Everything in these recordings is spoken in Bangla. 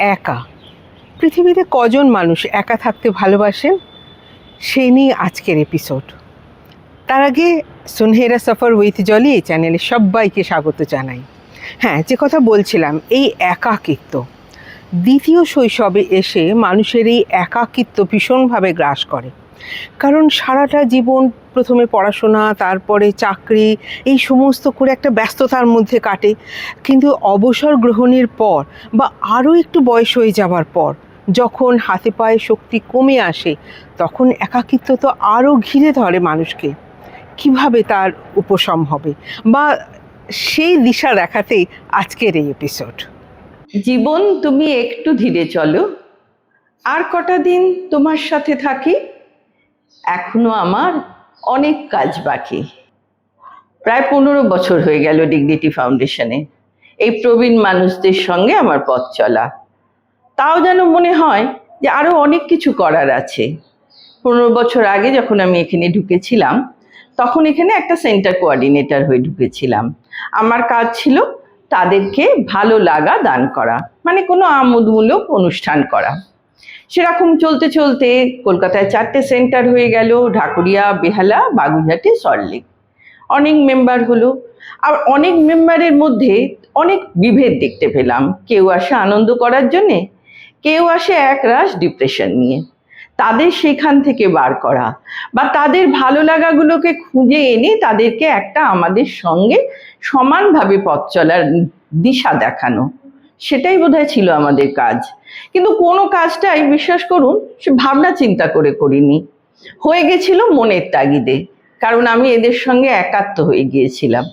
একা। পৃথিবীতে কজন মানুষ একা থাকতে ভালোবাসেন? সেই নিয়ে আজকের এপিসোড তার আগে সুনহেরা সফর উইথ জলি এই চ্যানেলে সবাইকে স্বাগত জানাই। হ্যাঁ যে কথা বলছিলাম, এই একাকিত্ব। দ্বিতীয় শৈশবে এসে মানুষের এই একাকিত্ব ভীষণভাবে গ্রাস করে। কারণ সারাটা জীবন প্রথমে পড়াশোনা, তারপরে চাকরি, এই সমস্ত করে একটা ব্যস্ততার মধ্যে কাটে। কিন্তু অবসর গ্রহণের পর বা আরও একটু বয়স হয়ে যাওয়ার পর যখন হাতে পায়ে শক্তি কমে আসে, তখন একাকিত্ব তো আরও ঘিরে ধরে মানুষকে। কীভাবে তার উপশম হবে? বা সেই দিশা দেখাতেই আজকের এই এপিসোড জীবন, তুমি একটু ধীরে চলো। আর কটা দিন তোমার সাথে থাকি? এখনও আমার অনেক কাজ বাকি। প্রায় পনেরো বছর হয়ে গেল ডিগনিটি ফাউন্ডেশনে। এই প্রবীণ মানুষদের সঙ্গে আমার পথ চলা। তাও যেন মনে হয় যে আরও অনেক কিছু করার আছে। পনেরো বছর আগে যখন আমি এখানে ঢুকেছিলাম, তখন এখানে একটা সেন্টার কোঅর্ডিনেটর হয়ে ঢুকেছিলাম। আমার কাজ ছিল তাদেরকে ভালো লাগা দান করা মানে কোনো আমোদমূলক অনুষ্ঠান করা। সেরকম চলতে চলতে কলকাতায় চারটে সেন্টার হয়ে গেল, ঢাকুরিয়া, বেহালা, বাগুইহাটি সল্টলেক অনেক মেম্বার হলো। আর অনেক মেম্বারের মধ্যে অনেক বিভেদ দেখতে পেলাম। কেউ আসে আনন্দ করার জন্যে, কেউ আসে একরাশ ডিপ্রেশন নিয়ে। তাদের সেখান থেকে বার করা বা তাদের ভালো লাগাগুলোকে খুঁজে এনে তাদেরকে একটা আমাদের সঙ্গে সমানভাবে পথ চলার দিশা দেখানো। সেটাই বোধহয় ছিল আমাদের কাজ। কিন্তু কোনো কাজটাই, বিশ্বাস করুন, সে ভাবনা চিন্তা করে করিনি। হয়ে গেছিল মনের তাগিদে, কারণ আমি এদের সঙ্গে একাত্ম হয়ে গিয়েছিলাম।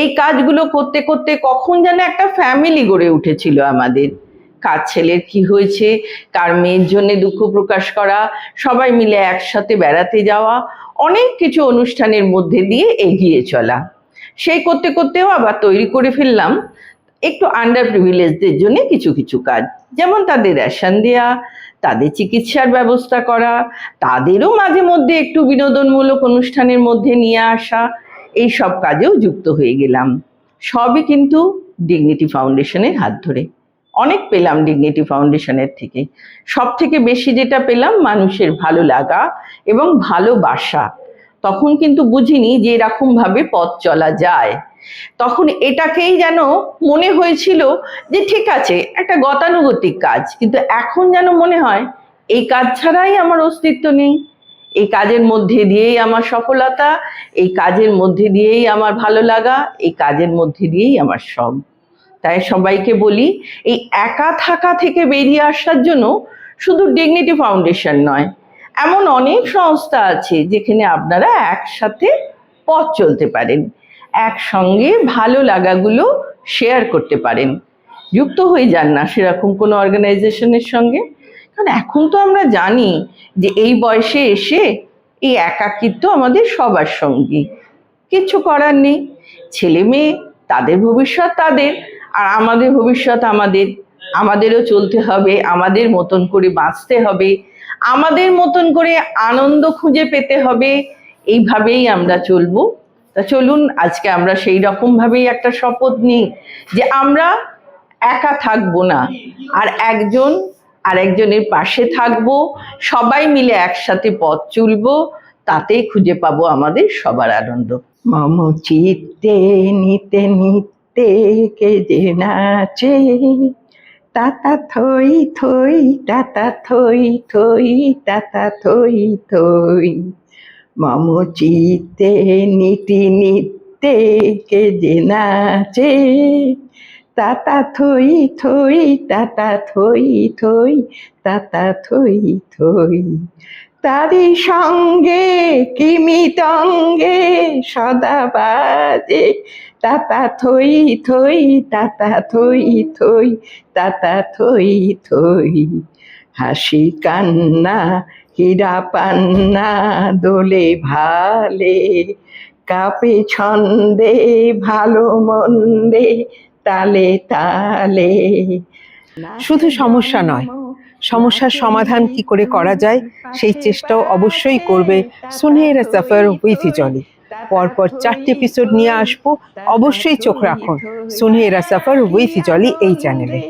এই কাজগুলো করতে করতে কখন যেন একটা ফ্যামিলি গড়ে উঠেছিল আমাদের। কার ছেলের কি হয়েছে, কার মেয়ের জন্য দুঃখ প্রকাশ করা, সবাই মিলে একসাথে বেড়াতে যাওয়া, অনেক কিছু অনুষ্ঠানের মধ্যে দিয়ে এগিয়ে চলা। সেই করতে করতেও আবার তৈরি করে ফেললাম। একটু আন্ডার প্রিভিলেজদের জন্য কিছু কিছু কাজ। যেমন তাদের রেশন দেওয়া তাদের চিকিৎসার ব্যবস্থা করা, তাদেরও মাঝে মধ্যে একটু বিনোদনমূলক অনুষ্ঠানের মধ্যে নিয়ে আসা, এই সব কাজেও যুক্ত হয়ে গেলাম। সবই কিন্তু ডিগনিটি ফাউন্ডেশনের হাত ধরে। অনেক পেলাম ডিগনিটি ফাউন্ডেশনের থেকে। সব থেকে বেশি যেটা পেলাম, মানুষের ভালো লাগা এবং ভালোবাসা। তখন কিন্তু বুঝিনি যে এরকম ভাবে পথ চলা যায়। তখন এটাকেই যেন মনে হয়েছিল যে ঠিক আছে, একটা গতানুগতিক কাজ। কিন্তু এখন যেন মনে হয়, এই কাজ ছাড়াই আমার অস্তিত্ব নেই। এই কাজের মধ্যে দিয়েই আমার সফলতা, এই কাজের মধ্যে দিয়েই আমার ভালো লাগা, এই কাজের মধ্যে দিয়েই আমার সব। তাই সবাইকে বলি, এই একা থাকা থেকে বেরিয়ে আসার জন্য শুধু ডিগনিটি ফাউন্ডেশন নয়, এমন অনেক সংস্থা আছে যেখানে আপনারা একসাথে পথ চলতে পারেন। একসঙ্গে ভালো লাগাগুলো শেয়ার করতে পারেন। যুক্ত হয়ে যান না সেরকম কোনো অর্গানাইজেশনের সঙ্গে। কারণ এখন তো আমরা জানি যে এই বয়সে এসে এই একাকিত্ব আমাদের সবার সঙ্গী। কিচ্ছু করার নেই। ছেলে মেয়ে, তাদের ভবিষ্যৎ তাদের, আর আমাদের ভবিষ্যৎ আমাদের। আমাদেরও চলতে হবে, আমাদের মতন করে বাঁচতে হবে, আমাদের মতন করে আনন্দ খুঁজে পেতে হবে। এইভাবেই আমরা চলবো। তা চলুন, আজকে আমরা সেই রকম ভাবেই একটা শপথ নিই যে আমরা একা থাকব না, আর একজন আর একজনের পাশে থাকব, সবাই মিলে একসাথে পথ চলবো, তাতেই খুঁজে পাবো আমাদের সবার আনন্দ। মম চিত্তে নিতে নিতে, কে যে নাচে। তাতা থই থই, তাতা থই থই, তাতা থই থই। মম চিত্তে নীতি নিত্যে কে যে নাচে তাতা থই থই, তাতা থই থই, তাতা থই থই। তারি সঙ্গে কিমিতঙ্গে সদা বাজে। তাতা থই থই, তাতা থই থই, তাতা থই থই। হাসি কান্না হীরা পান্না দোলে ভালে, কাপে ছন্দে ভালো মন্দে, তালে তালে। শুধু সমস্যা নয়, সমস্যার সমাধান কি করে করা যায়, সেই চেষ্টাও অবশ্যই করবে সুনহেরা সফর উইথ জলি। পরপর চারটি এপিসোড নিয়ে আসব, অবশ্যই চোখ রাখুন, সুনহেরা সফর উইথ জলি এই চ্যানেলে